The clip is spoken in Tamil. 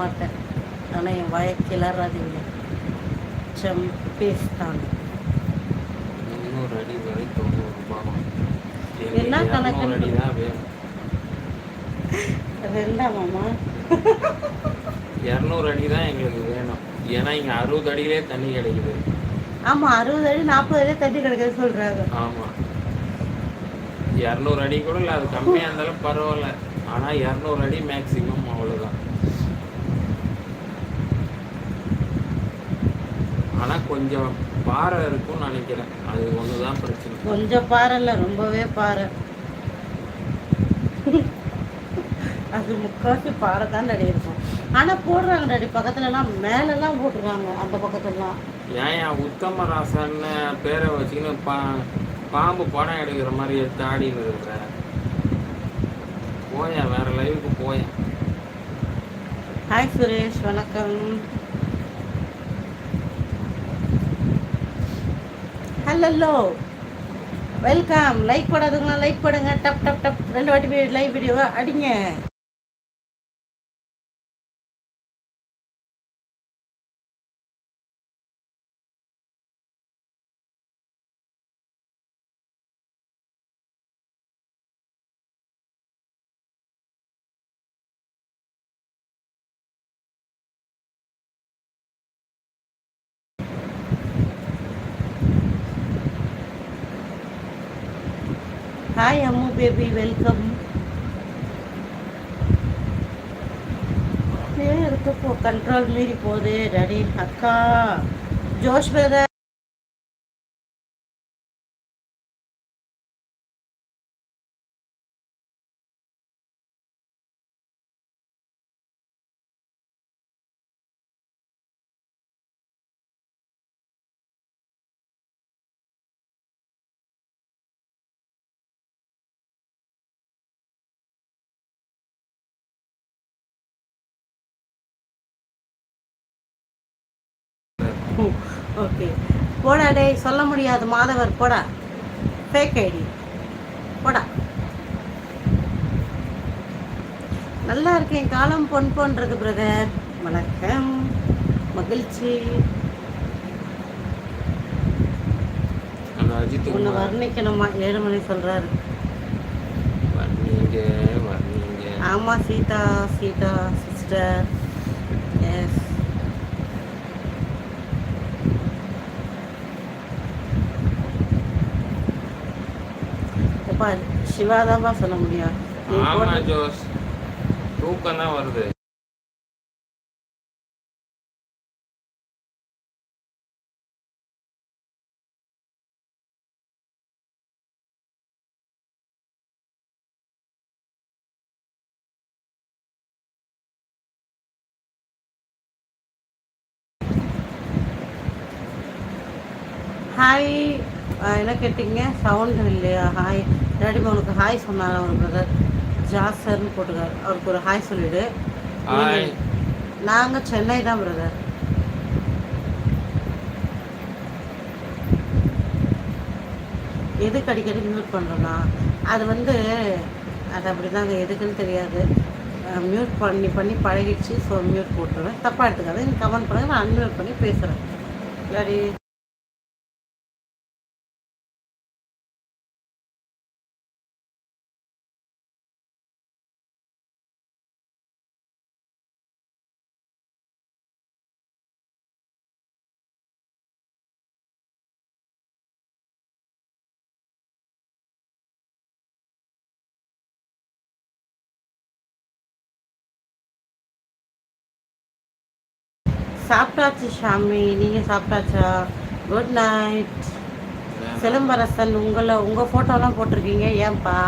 மாட்டேன். ஆனால் என் வாயை கிளறாதீங்க சம்பேஸ்தான் என்ன கணக்கு? ரெண்டாமாம்மா இரநூறு அடி தான் எங்களுக்கு வேணும். ஏன்னா இங்கே அறுபது அடியிலே தண்ணி கிடைக்குது. ஆமாம் அறுபது அடி நாற்பது அடி தண்ணி கிடைக்குது சொல்கிறாங்க ஆமாம் இரநூறு அடி கூட இல்லை அது கம்மியாக இருந்தாலும் பரவாயில்ல. ஆனால் இரநூறு அடி மேக்ஸிமம் அவ்வளோதான் ஆனால் கொஞ்சம் பாறை இருக்கும்னு நினைக்கிறேன். அது ஒன்று தான் பிரச்சனை. கொஞ்சம் பாறை இல்லை ரொம்பவே பாறை. அது முக்கால்வாசி பாறை தான் நடி இருக்கும். ஆனால் போடுறாங்க நடி பக்கத்துலலாம் மேலெல்லாம் போட்டுருக்காங்க அந்த பக்கத்துலலாம். ஏன் என் உத்தம ராசன்னு பேரை வச்சுக்கின்னு பா பாம்பு படம் எடுக்கிற மாதிரி எடுத்து ஆடின்னு இருக்கிற. போயேன் வேற லைவுக்கு போயேன். ஹாய் சுரேஷ் வணக்கம். Hello welcome. லைக் போடாதுங்களா லைக் போடுங்க. டப் டப் டப். ரெண்டு வாட்டி லைவ் வீடியோவை அடிங்க. ஹாய் அம்மு பேபி வெல்கம் இருக்கு கண்ட்ரோல் மீறி போகுது ரெடி அக்கா. Josh brother okay. போடா டேய் சொல்ல முடியாது மாதவர் போடா. ஃபேக் ஐடி போடா. நல்லா இருக்கேன் காலம் பொன் போன்றது பிரதர் வணக்கம். மகிழ்ச்சி. உன்னை வர்ணிக்கணுமா? ஏழு மணி சொல்றாரு. வர்ணீங்க வர்ணீங்க. ஆமா சீதா சீதா சிஸ்டர் எஸ் அப்பா சிவாதான்பா சொல்ல முடியும். தூக்கம் தான் வருது. ஹாய் என்ன கேட்டிங்க? சவுண்ட் இல்லையா? ஹாய் டேடி உனக்கு ஹாய் சொன்னார் அவர் பிரதர் ஜாசர்னு போட்டுக்கார். அவருக்கு ஒரு ஹாய் சொல்லிடு. நாங்கள் சென்னை தான் பிரதர் எதுக்கு அடிக்கடி மியூட் பண்ணுறோன்னா அது வந்து அது அப்படி தாங்க எதுக்குன்னு தெரியாது. மியூட் பண்ணி பண்ணி பழகிடுச்சு. ஸோ மியூட் போட்டுருவேன். தப்பாக எடுத்துக்காது. நீங்கள் கமெண்ட் பண்ணுங்க. நான் அன்மியூட் பண்ணி பேசுகிறேன் இல்லாடி சாப்பிட்டாச்சு ஷாமி நீங்கள் சாப்பிட்டாச்சா? குட் நைட் சிலம்பரசன் உங்களை உங்கள் ஃபோட்டோலாம் போட்டிருக்கீங்க. ஏன்பா?